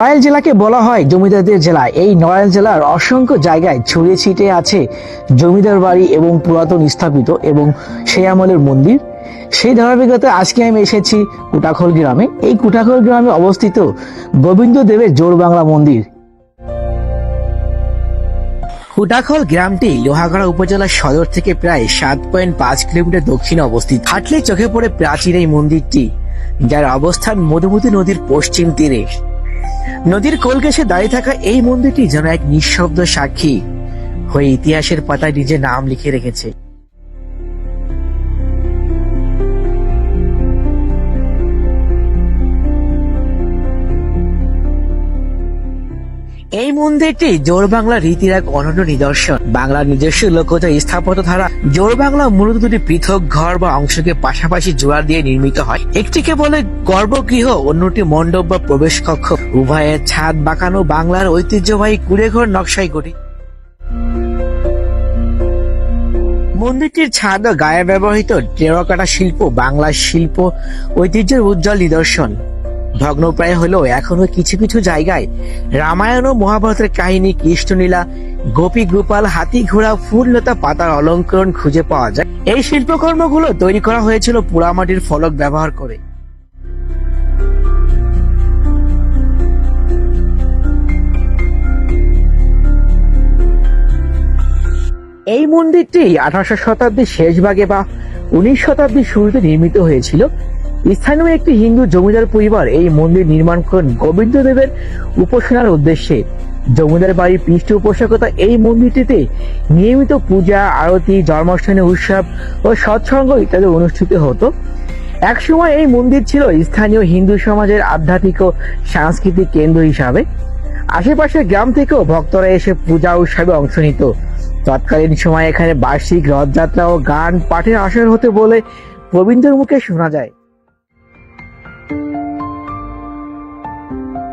নড়াইল জেলাকে বলা হয় জমিদারদের জেলা এই নড়াইল জেলার অসংখ্য জায়গায় ছড়িয়ে ছিটিয়ে আছে জমিদার বাড়ি এবং পুরাতন স্থাপিত এবং সেই আমলের মন্দির। সেই ধারাবাহিকতায় আজকে আমি এসেছি কুটাখল গ্রামে। এই কুটাখল গ্রামে অবস্থিত গোবিন্দ দেবের জোর বাংলা মন্দির। কুটাখল গ্রামটি লোহাগড়া উপজেলার সদর থেকে প্রায় সাত পয়েন্ট পাঁচ কিলোমিটার দক্ষিণে অবস্থিত। হাঁটলে চোখে পড়ে প্রাচীন এই মন্দিরটি, যার অবস্থান মধুমতি নদীর পশ্চিম তীরে। নদীর কোল ঘেসে দাঁড়িয়ে থাকা এই মন্দিরটি যেন এক নিঃশব্দ সাক্ষী। হয়ে ইতিহাসের পাতায় নিজের নাম লিখে রেখেছে। এই মন্দিরটি জোর বাংলা রীতির এক অনন্য নিদর্শন। বাংলার নিজস্ব লোকজ স্থাপত্য ধারা জোর বাংলা মূলত দুটি পৃথক ঘর বা অংশকে পাশাপাশি জোড়া দিয়ে নির্মিত হয়। একটিকে বলে গর্ভগৃহ, অন্যটি মণ্ডপ বা প্রবেশ কক্ষ উভয়ের ছাদ বাঁকানো বাংলার ঐতিহ্যবাহী কুড়েঘর নকশায় গঠিত। মন্দিরটির ছাদ ও গায়ে ব্যবহৃত টেরাকোটা শিল্প বাংলার শিল্প ঐতিহ্যের উজ্জ্বল নিদর্শন। ভগ্নপ্রায় হলেও এখনও কিছু কিছু জায়গায় রামায়ণ ও মহাভারতের কাহিনী, কৃষ্ণলীলা, গোপী গোপাল, হাতি ঘোড়া, ফুললতা, পাতার অলঙ্করণ খুঁজে পাওয়া যায়। এই শিল্পকর্মগুলো তৈরি করা হয়েছিল পোড়ামাটির ফলক ব্যবহার করে। এই মন্দিরটি আঠারোশো শতাব্দীর শেষ ভাগে বা উনিশ শতাব্দীর শুরুতে নির্মিত হয়েছিল। স্থানীয় একটি হিন্দু জমিদার পরিবার এই মন্দির নির্মাণ করেন গোবিন্দ দেবের উপাসনার উদ্দেশ্যে। জমিদার বাড়ির পৃষ্ঠ পৃষ্ঠপোষকতা এই মন্দিরটিতে নিয়মিত পূজা, আরতি, জন্মাষ্টমী উৎসব ও সৎসঙ্গ ইত্যাদি অনুষ্ঠিত হতো। একসময় এই মন্দির ছিল স্থানীয় হিন্দু সমাজের আধ্যাত্মিক ও সাংস্কৃতিক কেন্দ্র হিসাবে। আশেপাশের গ্রাম থেকেও ভক্তরা এসে পূজা উৎসবে অংশ নিত। তৎকালীন সময় এখানে বার্ষিক রথযাত্রা ও গান পাঠের আসর হতে বলে প্রবীণদের মুখে শোনা যায়। Thank you.